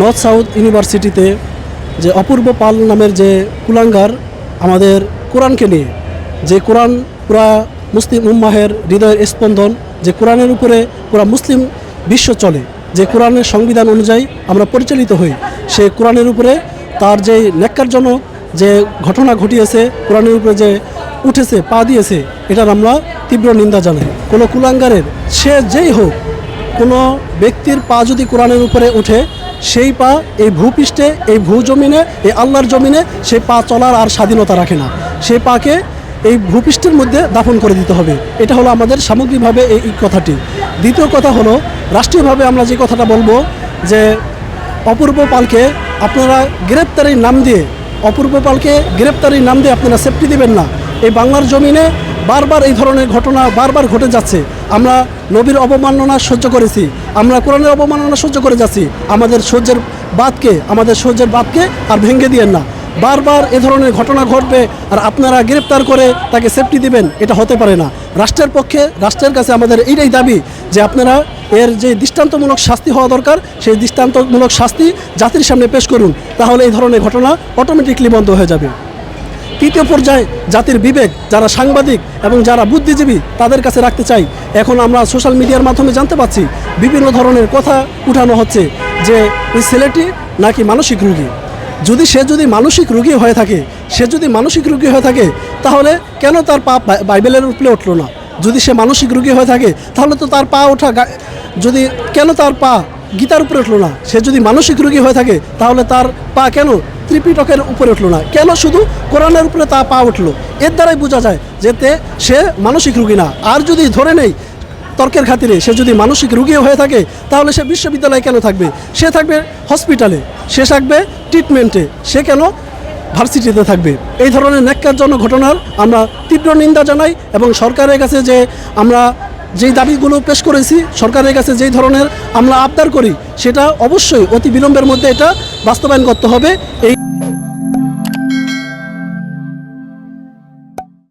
North south ইউনিভার্সিটিতে যে অপূর্ব পাল নামের যে কুলাঙ্গার আমাদের কোরআনকে নিয়ে, যে কোরআন পুরা মুসলিম উম্মাহের হৃদয়ের স্পন্দন, যে কোরআনের উপরে পুরা মুসলিম বিশ্ব চলে, যে কোরআনের সংবিধান অনুযায়ী আমরা পরিচালিত হই, সে কোরআনের উপরে তার যে ন্যাক্কারজনক যে ঘটনা ঘটিয়েছে, কোরআনের উপরে যে উঠেছে, পা দিয়েছে, এটার আমরা তীব্র নিন্দা জানাই। কোনো কুলাঙ্গারের, সে যেই হোক, কোনো ব্যক্তির পা যদি কোরআনের উপরে ওঠে সেই পা, এই ভূপৃষ্ঠে, এই ভূ জমিনে এই আল্লাহর জমিনে সে পা চলার আর স্বাধীনতা রাখে না। সে পাকে এই ভূপৃষ্ঠের মধ্যে দাফন করে দিতে হবে। এটা হলো আমাদের সামগ্রিকভাবে এই কথাটি। দ্বিতীয় কথা হলো, রাষ্ট্রীয়ভাবে আমরা যে কথাটা বলব যে, অপূর্ব পালকে আপনারা গ্রেপ্তারির নাম দিয়ে, অপূর্ব পালকে গ্রেপ্তারির নাম দিয়ে আপনারা সেফটি দেবেন না। এই বাংলার জমিনে বারবার এই ধরনের ঘটনা বারবার ঘটে যাচ্ছে। আমরা নবীর অবমাননা সহ্য করেছি। আমরা কোরআনের অবমাননা সহ্য করে যাচ্ছি। আমাদের সহ্যের বাদকে, আমাদের সহ্যের বাদকে আর ভেঙে দিয়েন না। বারবার এ ধরনের ঘটনা ঘটবে আর আপনারা গ্রেপ্তার করে তাকে সেফটি দিবেন, এটা হতে পারে না। রাষ্ট্রের পক্ষে, রাষ্ট্রের কাছে আমাদের এইটাই দাবি যে আপনারা এর যে দৃষ্টান্তমূলক শাস্তি হওয়া দরকার, সেই দৃষ্টান্তমূলক শাস্তি জাতির সামনে পেশ করুন। তাহলে এই ধরনের ঘটনা অটোমেটিকলি বন্ধ হয়ে যাবে। তৃতীয় পর্যায়ে জাতির বিবেক, যারা সাংবাদিক এবং যারা বুদ্ধিজীবী তাদের কাছে রাখতে চাই। এখন আমরা সোশ্যাল মিডিয়ার মাধ্যমে জানতে পাচ্ছি বিভিন্ন ধরনের কথা উঠানো হচ্ছে যে, ওই ছেলেটি নাকি মানসিক রুগী। যদি সে যদি মানসিক রুগী হয়ে থাকে, সে যদি মানসিক রুগী হয়ে থাকে, তাহলে কেন তার পা বাইবেলের উপরে উঠল না? যদি সে মানসিক রুগী হয়ে থাকে, তাহলে তো তার পা ওঠা যদি কেন তার পা গীতার উপরে উঠল না। সে যদি মানসিক রোগী হয়ে থাকে, তাহলে তার পা কেন ত্রিপিটকের উপরে উঠল না? কেন শুধু কোরআনের উপরে তা পা উঠল? এর দ্বারাই বোঝা যায় যে তে- সে মানসিক রোগী না। আর যদি ধরে নেই তর্কের খাতিরে, সে যদি মানসিক রোগী হয়ে থাকে, তাহলে সে বিশ্ববিদ্যালয়ে কেন থাকবে? সে থাকবে হসপিটালে সে থাকবে ট্রিটমেন্টে সে কেন ভার্সিটিতে থাকবে? এই ধরনের ন্যাক্কারজনক ঘটনার আমরা তীব্র নিন্দা জানাই এবং সরকারের কাছে যে আমরা যেই দাবিগুলো পেশ করেছি, সরকারের কাছে যেই ধরনের আমরা আবদার করি, সেটা অবশ্যই অতি বিলম্বের মধ্যে এটা বাস্তবায়ন করতে হবে। এই